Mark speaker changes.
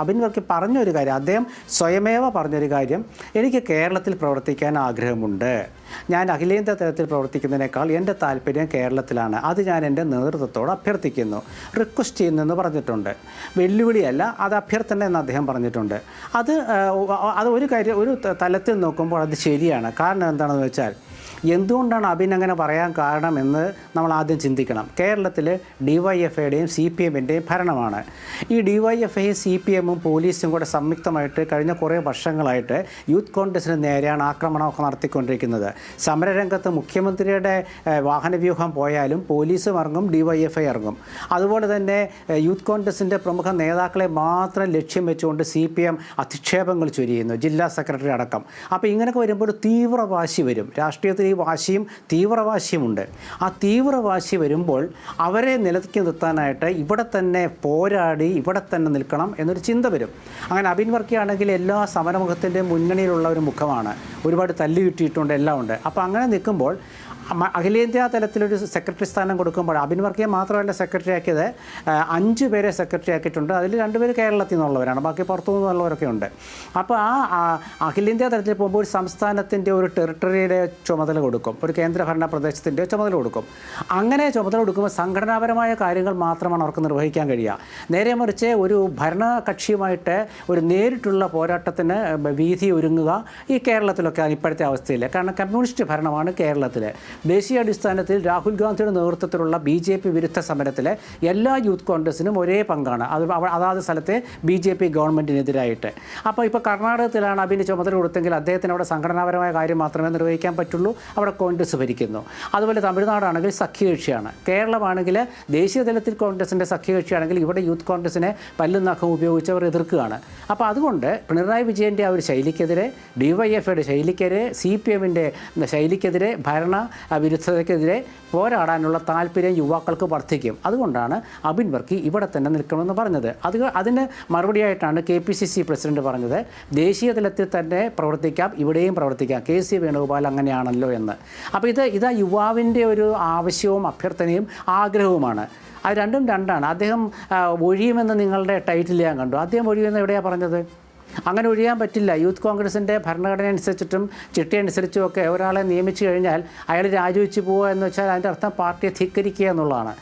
Speaker 1: അബിൻ വർക്കി പറഞ്ഞൊരു കാര്യം അദ്ദേഹം സ്വയമേവ പറഞ്ഞൊരു കാര്യം എനിക്ക് കേരളത്തിൽ പ്രവർത്തിക്കാൻ ആഗ്രഹമുണ്ട്. ഞാൻ അഖിലേന്ത്യാ തലത്തിൽ പ്രവർത്തിക്കുന്നതിനേക്കാൾ എന്റെ താല്പര്യം കേരളത്തിലാണ്. അത് ഞാൻ എന്റെ നേതൃത്വത്തോട് അഭ്യർത്ഥിക്കുന്നു. റിക്വസ്റ്റ് ചെയ്യുന്നെന്ന് പറഞ്ഞിട്ടുണ്ട്. വെല്ലുവിളിയല്ല അത് അഭ്യർത്ഥന എന്ന് അദ്ദേഹം പറഞ്ഞിട്ടുണ്ട്. അത് അത് ഒരു കാര്യം ഒരു തലത്തിൽ നോക്കുമ്പോൾ അത് ശരിയാണ്. കാരണം എന്താണെന്ന് വെച്ചാൽ എന്തുകൊണ്ടാണ് അബിൻ അങ്ങനെ പറയാൻ കാരണമെന്ന് നമ്മൾ ആദ്യം ചിന്തിക്കണം. കേരളത്തിൽ ഡി വൈ എഫ് ഐയുടെയും സി പി എമ്മിന്റെയും ഭരണമാണ്. ഈ ഡി വൈ എഫ് ഐയും സി പി എമ്മും പോലീസും കൂടെ സംയുക്തമായിട്ട് കഴിഞ്ഞ കുറേ വർഷങ്ങളായിട്ട് യൂത്ത് കോൺഗ്രസിന് നേരെയാണ് ആക്രമണമൊക്കെ നടത്തിക്കൊണ്ടിരിക്കുന്നത്. സമരരംഗത്ത് മുഖ്യമന്ത്രിയുടെ വാഹനവ്യൂഹം പോയാലും പോലീസും ഇറങ്ങും ഡി വൈ എഫ് ഐ ഇറങ്ങും. അതുപോലെ തന്നെ യൂത്ത് കോൺഗ്രസിന്റെ പ്രമുഖ നേതാക്കളെ മാത്രം ലക്ഷ്യം വെച്ചുകൊണ്ട് സി പി എം അധിക്ഷേപങ്ങൾ ചൊരിയുന്നു ജില്ലാ സെക്രട്ടറി അടക്കം. അപ്പോൾ ഇങ്ങനെയൊക്കെ വരുമ്പോൾ ഒരു വരും. രാഷ്ട്രീയത്തിൽ ഈ വാശിയും തീവ്രവാശിയുമുണ്ട്. ആ തീവ്രവാശി വരുമ്പോൾ അവരെ നിലനിൽക്കി നിർത്താനായിട്ട് ഇവിടെ തന്നെ പോരാടി ഇവിടെ തന്നെ നിൽക്കണം എന്നൊരു ചിന്ത വരും. അങ്ങനെ അബിൻ വർക്കിയാണെങ്കിൽ എല്ലാ സമരമുഖത്തിന്റെ മുന്നണിയിലുള്ള ഒരു മുഖമാണ്. ഒരുപാട് തല്ലി കിട്ടിയിട്ടുണ്ട് എല്ലാം ഉണ്ട്. അപ്പോൾ അങ്ങനെ നിൽക്കുമ്പോൾ അഖിലേന്ത്യാ തലത്തിലൊരു സെക്രട്ടറി സ്ഥാനം കൊടുക്കുമ്പോൾ അബിൻ വർക്കിയെ മാത്രമല്ല സെക്രട്ടറി ആക്കിയത് അഞ്ച് പേരെ സെക്രട്ടറി ആക്കിയിട്ടുണ്ട്. അതിൽ രണ്ടുപേര് കേരളത്തിൽ നിന്നുള്ളവരാണ്. ബാക്കി പുറത്തു നിന്നുള്ളവരൊക്കെ ഉണ്ട്. അപ്പോൾ ആ അഖിലേന്ത്യാ തലത്തിൽ പോകുമ്പോൾ ഒരു സംസ്ഥാനത്തിന്റെ ഒരു ടെറിട്ടറിയുടെ ചുമതല കൊടുക്കും. ഒരു കേന്ദ്രഭരണ പ്രദേശത്തിന്റെ ചുമതല കൊടുക്കും. അങ്ങനെ ചുമതല കൊടുക്കുമ്പോൾ സംഘടനാപരമായ കാര്യങ്ങൾ മാത്രമാണ് അവർക്ക് നിർവഹിക്കാൻ കഴിയുക. നേരെ മറിച്ച് ഒരു ഭരണകക്ഷിയുമായിട്ട് ഒരു നേരിട്ടുള്ള പോരാട്ടത്തിന് വീതി ഒരുങ്ങുക ഈ കേരളത്തിലൊക്കെയാണ് ഇപ്പോഴത്തെ അവസ്ഥയിൽ കാരണം കമ്മ്യൂണിസ്റ്റ് ഭരണമാണ് കേരളത്തിൽ ദേശീയ അടിസ്ഥാനത്തിൽ രാഹുൽ ഗാന്ധിയുടെ നേതൃത്വത്തിലുള്ള ബി ജെ പി വിരുദ്ധ സമരത്തിലെ എല്ലാ യൂത്ത് കോൺഗ്രസിനും ഒരേ പങ്കാണ്. അത് അതാത് സ്ഥലത്തെ ബി ജെ പി ഗവൺമെന്റിനെതിരായിട്ട് അപ്പോൾ ഇപ്പോൾ കർണാടകത്തിലാണ് അബിന് ചുമതല കൊടുത്തെങ്കിൽ അദ്ദേഹത്തിന് അവിടെ സംഘടനാപരമായ കാര്യം മാത്രമേ നിർവഹിക്കാൻ പറ്റുള്ളൂ. അവിടെ കോൺഗ്രസ് ഭരിക്കുന്നു. അതുപോലെ തമിഴ്നാടാണെങ്കിൽ സഖ്യകക്ഷിയാണ്. കേരളമാണെങ്കിൽ ദേശീയ തലത്തിൽ കോൺഗ്രസിന്റെ സഖ്യകക്ഷിയാണെങ്കിൽ ഇവിടെ യൂത്ത് കോൺഗ്രസിനെ പല്ലും നഖം ഉപയോഗിച്ച് അവർ എതിർക്കുകയാണ്. അപ്പോൾ അതുകൊണ്ട് പിണറായി വിജയന്റെ ആ ഒരു ശൈലിക്കെതിരെ ഡി വൈ എഫ് ഐയുടെ ശൈലിക്കെതിരെ സി പി എമ്മിന്റെ ശൈലിക്കെതിരെ ഭരണ വിരുദ്ധതയ്ക്കെതിരെ പോരാടാനുള്ള താല്പര്യം യുവാക്കൾക്ക് വർദ്ധിക്കും. അതുകൊണ്ടാണ് അബിൻ വർക്കി ഇവിടെ തന്നെ നിൽക്കണമെന്ന് പറഞ്ഞത്. അത് അതിന് മറുപടിയായിട്ടാണ് K P C C president പറഞ്ഞത്. ദേശീയ തലത്തിൽ തന്നെ പ്രവർത്തിക്കാം ഇവിടെയും പ്രവർത്തിക്കാം. കെ സി വേണുഗോപാൽ അങ്ങനെയാണല്ലോ എന്ന്. അപ്പോൾ ഇത് ഇതാ യുവാവിന്റെ ഒരു ആവശ്യവും അഭ്യർത്ഥനയും ആഗ്രഹവുമാണ്. അത് രണ്ടും രണ്ടാണ്. അദ്ദേഹം ഒഴിയുമെന്ന് നിങ്ങളുടെ ടൈറ്റിൽ ഞാൻ കണ്ടു. അദ്ദേഹം ഒഴിയുമെന്ന് എവിടെയാണ് പറഞ്ഞത്? അങ്ങനെ ഒഴിയാൻ പറ്റില്ല. യൂത്ത് കോൺഗ്രസിന്റെ ഭരണഘടന അനുസരിച്ചിട്ടും ചിട്ടി അനുസരിച്ചും ഒക്കെ ഒരാളെ നിയമിച്ചു കഴിഞ്ഞാൽ അയാൾ രാജിവെച്ച് പോവുക എന്ന് വെച്ചാൽ അതിന്റെ അർത്ഥം പാർട്ടിയെ ധിക്കരിക്കുക എന്നുള്ളതാണ്.